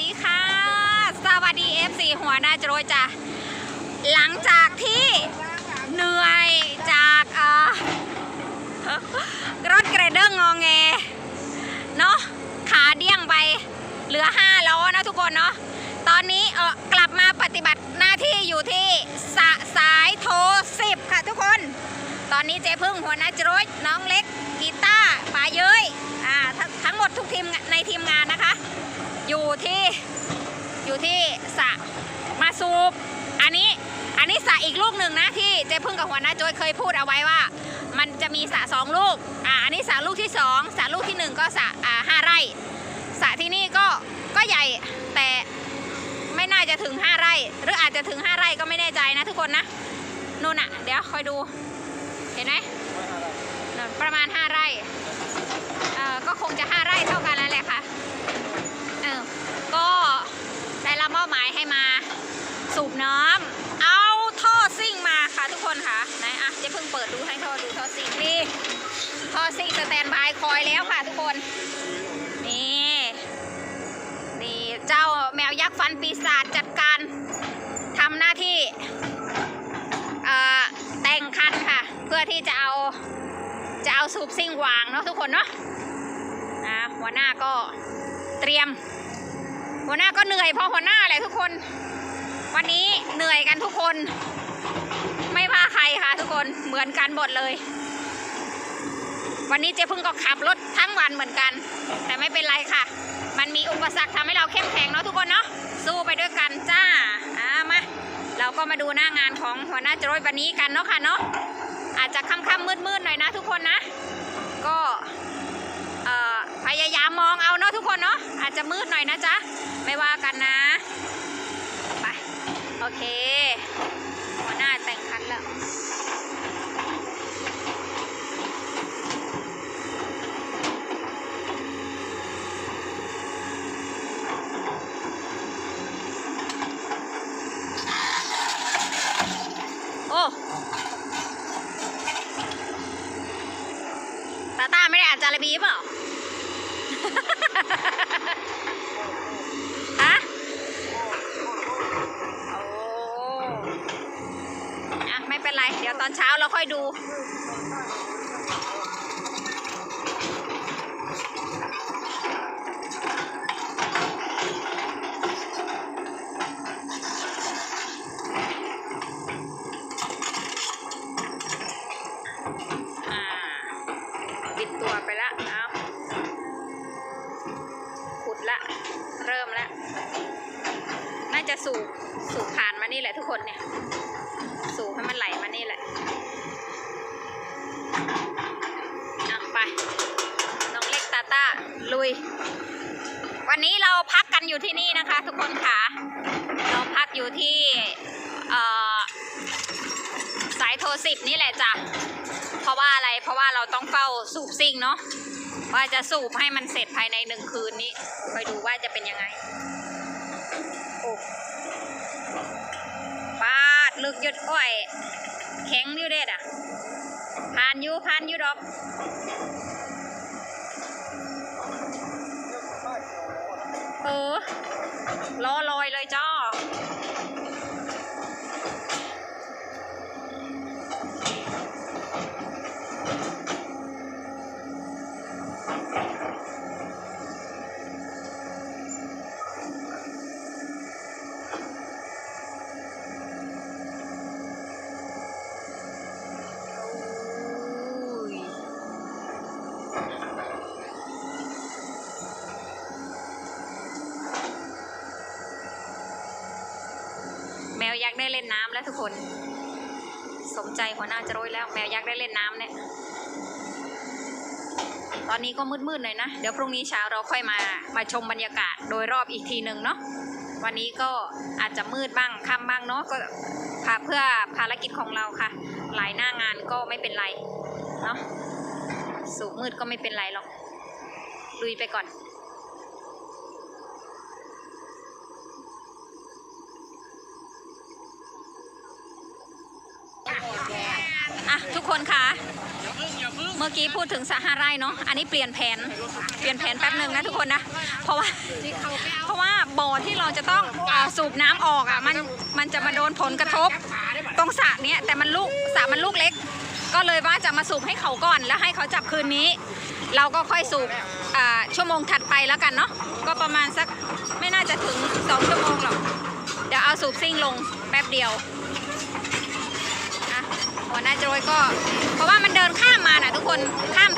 ดีค่ะ สวัสดี FC หัวหน้าโจรยจ้ะหลังจากที่เหนื่อยจากรถเกรเดอร์งองแงเนาะขาเดี้ยงไปเหลือ5ล้อนะทุกคนเนาะตอนนี้เออกลับมาปฏิบัติหน้าที่อยู่ที่สะสายโทร10ค่ะทุกคน ตอนนี้เจ๊พึ่งหัวหน้าโจรยน้องเล็กกีตาร์ป๋าเย้ยอ่าทั้งทั้งหมดทุกทีมงานในทีมงานนะคะ อยู่ที่อยู่ที่สระ มาสูบอันนี้อันนี้สระอีกลูกหนึ่งนะที่เจ๊พึ่งกับหัวหน้าโจยเคยพูดเอาไว้ว่า มันจะมีสระสองลูกอ่าอันนี้สระลูกที่สองสระลูกที่หนึ่งก็สระอ่าห้าไร่สระที่นี่ก็ก็ใหญ่แต่ไม่น่าจะถึงห้าไร่ หรืออาจจะถึงห้าไร่ก็ไม่แน่ใจนะทุกคนนะนู่นอะเดี๋ยวคอยดูเห็นไหมประมาณห้าไร่เอ่อก็คงจะห้าไร่เท่ากันแล้วแหละค่ะ เออ ก็ได้รับมอบหมายให้มาสูบน้ำ เอาท่อซิ่งมาค่ะทุกคนค่ะไหนอะเจะเพิ่งเปิดดูให้ท่อดูท่อซิ่งนี่ท่อ ซิ่งสแตนบายคอยแล้วค่ะทุกคน นี่นี่เจ้าแมวยักษ์ฟันปีศาจจัดการทำหน้าที่แต่งคันค่ะ เพื่อที่จะเอาจะเอาสูบซิ่งวางเนาะทุกคนเนาะอะหัวหน้าก็เตรียม หัวหน้าก็เหนื่อยเพราะหัวหน้าแหละทุกคน วันนี้เหนื่อยกันทุกคน ไม่ว่าใครค่ะทุกคนเหมือนกันหมดเลย วันนี้เจ๊พึ่งก็ขับรถทั้งวันเหมือนกัน แต่ไม่เป็นไรค่ะ มันมีอุปสรรคทำให้เราเข้มแข็งเนาะทุกคนเนาะสู้ไปด้วยกันจ้าอ่ามาเราก็มาดูหน้างานของหัวหน้าจรวยวันนี้กันเนาะค่ะเนาะอาจจะค่ำๆมืดๆหน่อยนะทุกคนนะ ก็พยายามมองเอาเนาะทุกคนเนาะอาจจะมืดหน่อยนะจ๊ะไม่ว่ากันนะไปโอเคหัวหน้าแต่งคันแล้ว โอ้ ตาตาไม่ได้อ่านจาระบีเปล่า ฮะ โอ้อะไม่เป็นไร เดี๋ยวตอนเช้าเรา ค่อยดู อ่าปิดตัวไปละเอาขุดละ เริ่มละ น่าจะสูบสูบผ่านมานี่แหละทุกคนเนี่ย สูบให้มันไหลมานี่แหละ ตาต้าลุย วันนี้เราพักกันอยู่ที่นี่นะคะ ทุกคนค่ะ เราพักอยู่ที่สายโทรสิบนี่แหละจ้ะ เพราะว่าอะไร เพราะว่าเราต้องเฝ้าสูบซิ่งเนาะ ว่าจะสูบให้มันเสร็จภายในหนึ่งคืนนี้คอยดูว่าจะเป็นยังไง โอ้ปาดลึกยุดอ้อย แข็งอยู่เด็ดอะ ผ่านยูผ่านยู่ดอก ล้อลอยเลยจ้า ยักษ์ได้เล่นน้ำแล้วทุกคน สมใจหัวหน้าจะโรยแล้วแมวยักษ์ได้เล่นน้ำเนี่ยตอนนี้ก็มืดๆหน่อยนะ เดี๋ยวพรุ่งนี้เช้าเราค่อยมามาชมบรรยากาศโดยรอบอีกทีหนึ่งเนาะวันนี้ก็อาจจะมืดบ้างค่ำบ้างเนาะก็พาเพื่อภารกิจของเราค่ะ หลายหน้างานก็ไม่เป็นไรเนาะสูงมืดก็ไม่เป็นไรหรอกลุยไปก่อน ทุกคนคะเมื่อกี้พูดถึงสหาไรเนาะ อันนี้เปลี่ยนแผน เปลี่ยนแผนแป๊บหนึ่งนะทุกคนนะ เพราะว่า เพราะว่าบ่อที่เราจะต้องอาสูบน้ำออกอะ มัน มันจะมาโดนผลกระทบ ตรงสระเนี้ยแต่มันลูกสระมันลูกเล็ก ก็เลยว่าจะมาสูบให้เขาก่อน แล้วให้เขาจับคืนนี้ เราก็ค่อยสูบชั่วโมงถัดไปแล้วกันเนาะ ก็ประมาณสักไม่น่าจะถึงสองชั่วโมงหรอก เดี๋ยวเอาสูบซิ่งลงแป๊บเดียว หัวหน้าโจยก็ เพราะว่ามันเดินข้ามมาน่ะทุกคนข้าม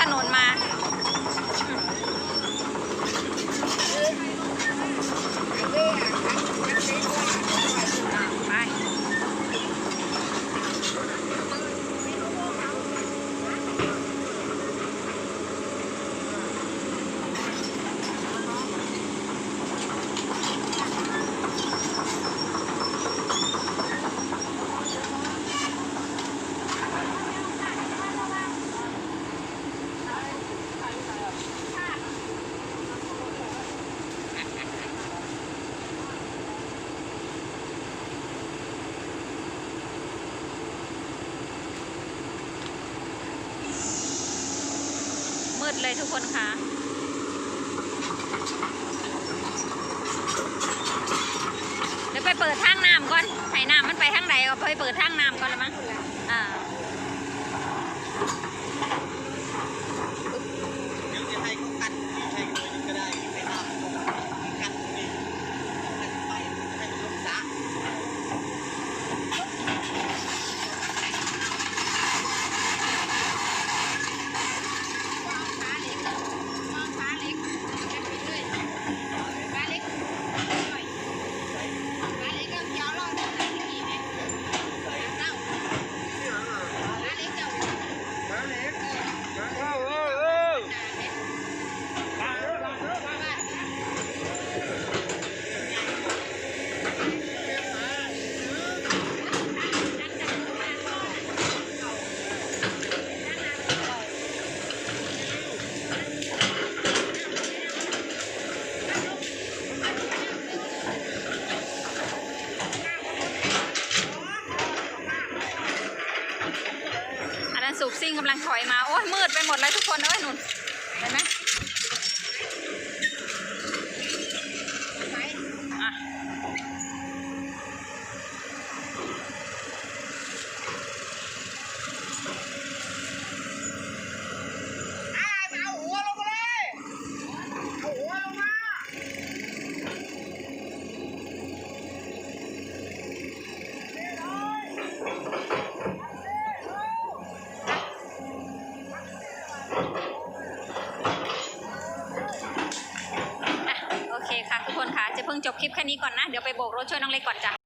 เลยทุกคนคะเดี๋ยวไปเปิดทางน้ำก่อนไห้น้ำมันไปทางไหนก็ไปเปิดทางน้ำก่อนละมั้งอ่า เดี๋ยวจะให้เขากัดที่ใช้เลยก็ได้ไม่ห้ามกัดนี่กัดไปให้มันลงซะ อันนั้น สูบซิ่งกำลังถอยมา โอ้ยมืดไปหมดเลยทุกคนเอ้ยนุ่นเห็นไหม งจบคลิปแค่นี้ก่อนนะ เดี๋ยวไปโบกรถช่วยน้องเล็กก่อนจ้ะ